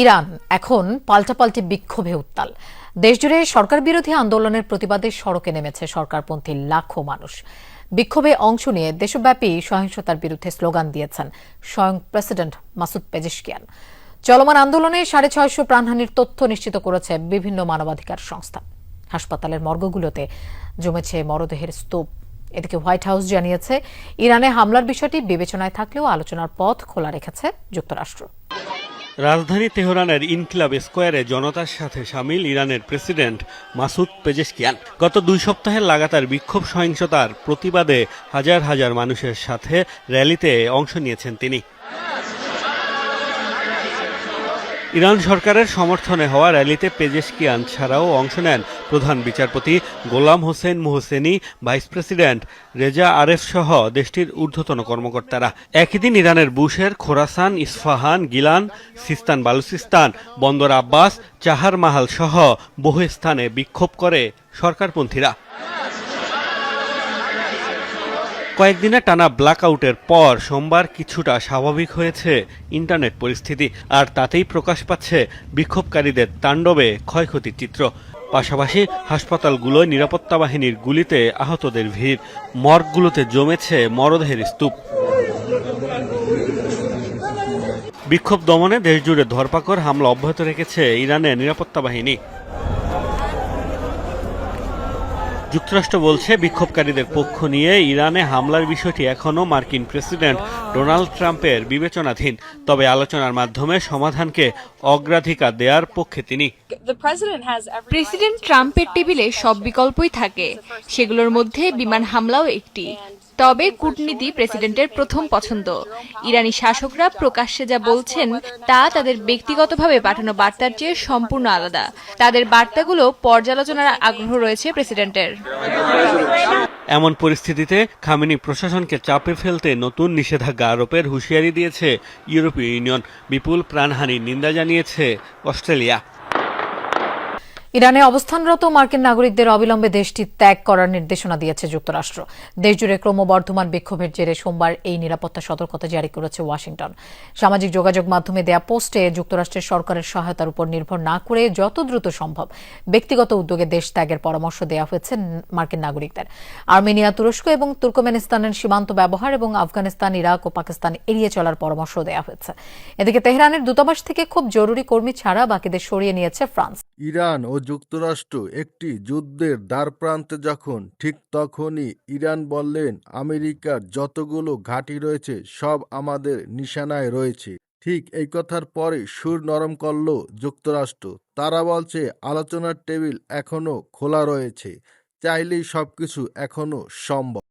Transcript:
Iran এখন পাল্টাপাল্টি বিক্ষোভে উত্তাল। দেশজুড়ে সরকার বিরোধী আন্দোলনের প্রতিবাদে সড়কে নেমেছে সরকারপন্থী লাখো মানুষ। বিক্ষোভে অংশ নিয়ে দেশব্যাপী সহিংসতার বিরুদ্ধে স্লোগান দিয়েছেন স্বয়ং প্রেসিডেন্ট মাসুদ পেজেশকিয়ান। চলমান আন্দোলনে সাড়ে ছয়শো প্রাণহানির তথ্য নিশ্চিত করেছে বিভিন্ন মানবাধিকার সংস্থা। হাসপাতালের মর্গগুলোতে জমেছে মরদেহের স্তূপ। এদিকে হোয়াইট হাউস জানিয়েছে, ইরানে হামলার বিষয়টি বিবেচনায় থাকলেও আলোচনার পথ খোলা রেখেছে যুক্তরাষ্ট্র। রাজধানী তেহরানের ইনকিলাব স্কোয়ারে জনতার সাথে সামিল ইরানের প্রেসিডেন্ট মাসুদ পেজেশকিয়ান। গত দুই সপ্তাহের লাগাতার বিক্ষোভ সহিংসতার প্রতিবাদে হাজার হাজার মানুষের সাথে র্যালিতে অংশ নিয়েছেন তিনি। ইরান সরকারের সমর্থনে হওয়া র্যালিতে পেজেশকিয়ান ছাড়াও অংশ নেন প্রধান বিচারপতি Gholam Hossein Mohseni, vice president Reza Aref সহ দেশটির ঊর্ধ্বতন কর্মকর্তারা। একই দিন ইরানের বুশের Khorasan, Isfahan, Gilan, Sistan, Baluchistan, Bandar Abbas, Chahar মাহাল সহ বহু স্থানে বিক্ষোভ করে সরকারপন্থীরা। কয়েকদিনে টানা ব্ল্যাকআউটের পর সোমবার কিছুটা স্বাভাবিক হয়েছে ইন্টারনেট পরিস্থিতি, আর তাতেই প্রকাশ পাচ্ছে বিক্ষোভকারীদের তাণ্ডবে ক্ষয়ক্ষতির চিত্র। পাশাপাশি হাসপাতালগুলোয় নিরাপত্তা বাহিনীর গুলিতে আহতদের ভিড়, মর্গগুলোতে জমেছে মরদেহের স্তূপ। বিক্ষোভ দমনে দেশজুড়ে ধরপাকড় হামলা অব্যাহত রেখেছে ইরানের নিরাপত্তা বাহিনী। যুক্তরাষ্ট্র বলছে বিক্ষোভকারীদের পক্ষ নিয়ে ইরানে হামলার বিষয়টি এখনও মার্কিন প্রেসিডেন্ট ডোনাল্ড ট্রাম্পের বিবেচনাধীন। তবে আলোচনার মাধ্যমে সমাধানকে অগ্রাধিকার দেওয়ার পক্ষে তিনি। প্রেসিডেন্ট ট্রাম্পের টেবিলে সব বিকল্পই থাকে। সেগুলোর মধ্যে বিমান হামলাও একটি। তবে কূটনীতি প্রেসিডেন্টের প্রথম পছন্দ। ইরানি শাসকরা প্রকাশ্যে যা বলছেন, তা তাদের ব্যক্তিগতভাবে পাঠানো বার্তার চেয়ে সম্পূর্ণ আলাদা। তাদের বার্তাগুলো পর্যালোচনার আগ্রহ রয়েছে প্রেসিডেন্টের। এমন পরিস্থিতিতে খামেনি প্রশাসনকে চাপে ফেলতে নতুন নিষেধাজ্ঞা আরোপের হুঁশিয়ারি দিয়েছে ইউরোপীয় ইউনিয়ন। বিপুল প্রাণহানির নিন্দা জানিয়েছে অস্ট্রেলিয়া। ইরানে অবস্থানরত মার্কিন নাগরিকদের অবিলম্বে দেশটি ত্যাগ করার নির্দেশনা দিয়েছে যুক্তরাষ্ট্র। দেশজুড়ে ক্রমবর্ধমান বিক্ষোভের জেরে সোমবার এই নিরাপত্তা সতর্কতা জারি করেছে ওয়াশিংটন। সামাজিক যোগাযোগ মাধ্যমে দেয়া পোস্টে যুক্তরাষ্ট্রের সরকারের সহায়তার উপর নির্ভর না করে যত দ্রুত সম্ভব ব্যক্তিগত উদ্যোগে দেশ ত্যাগের পরামর্শ দেওয়া হয়েছে মার্কিন নাগরিকদের। আর্মেনিয়া, তুরস্ক এবং তুর্কমেনিস্তানের সীমান্ত ব্যবহার এবং আফগানিস্তান, ইরাক ও পাকিস্তান এড়িয়ে চলার পরামর্শ দেওয়া হয়েছে। এদিকে তেহরানের দূতাবাস থেকে খুব জরুরি কর্মী ছাড়া বাকিদের সরিয়ে নিয়েছে ফ্রান্স। ইরান ও যুক্তরাষ্ট্র একটি যুদ্ধের দ্বারপ্রান্তে যখন, ঠিক তখনই ইরান বললেন, আমেরিকার যতগুলো ঘাঁটি রয়েছে, সব আমাদের নিশানায় রয়েছে। ঠিক এই কথার পরে সুর নরম করল যুক্তরাষ্ট্র। তারা বলছে, আলোচনার টেবিল এখনও খোলা রয়েছে। চাইলেই সবকিছু এখনও সম্ভব।